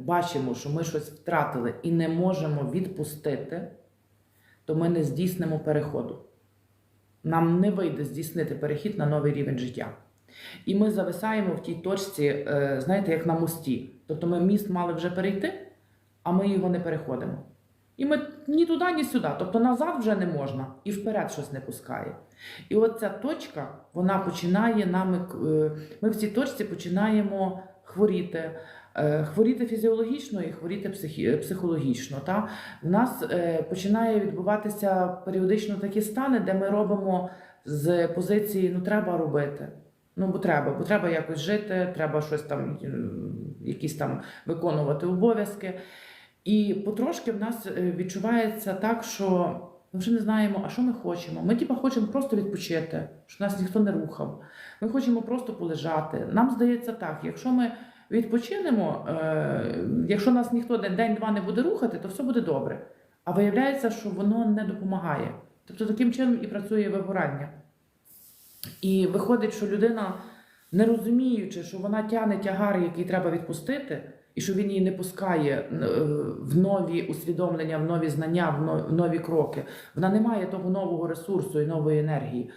бачимо, що ми щось втратили і не можемо відпустити, то ми не здійснимо переходу. Нам не вийде здійснити перехід на новий рівень життя. І ми зависаємо в тій точці, е, знаєте, як на мості. Тобто ми міст мали вже перейти, а ми його не переходимо. І ми ні туди, ні сюди. Тобто назад вже не можна, і вперед щось не пускає. І от ця точка, вона починає нами. е, Ми в цій точці починаємо хворіти. Е, Хворіти фізіологічно і хворіти психологічно. Та? В нас е, починає відбуватися періодично такі стани, де ми робимо з позиції ну треба робити. Ну, бо треба, бо треба якось жити, треба щось там, е, якісь там виконувати обов'язки. І потрошки в нас відчувається так, що ми вже не знаємо, а що ми хочемо. Ми типа хочемо просто відпочити, щоб нас ніхто не рухав. Ми хочемо просто полежати. Нам здається так, якщо ми відпочинемо, е, якщо нас ніхто день- день-два не буде рухати, то все буде добре. А виявляється, що воно не допомагає. Тобто таким чином і працює вигорання. І виходить, що людина, не розуміючи, що вона тягне тягар, який треба відпустити, і що він її не пускає е, в нові усвідомлення, в нові знання, в нові кроки. Вона не має того нового ресурсу і нової енергії.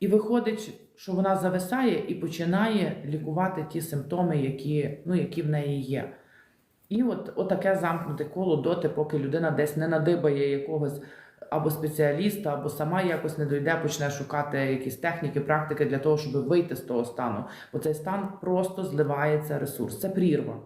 І виходить, що вона зависає і починає лікувати ті симптоми, які, ну, які в неї є. І от, от таке замкнуте коло доти, поки людина десь не надибає якогось або спеціаліста, або сама якось не дойде, почне шукати якісь техніки, практики для того, щоб вийти з того стану. Бо цей стан просто зливається ресурс. Це прірва.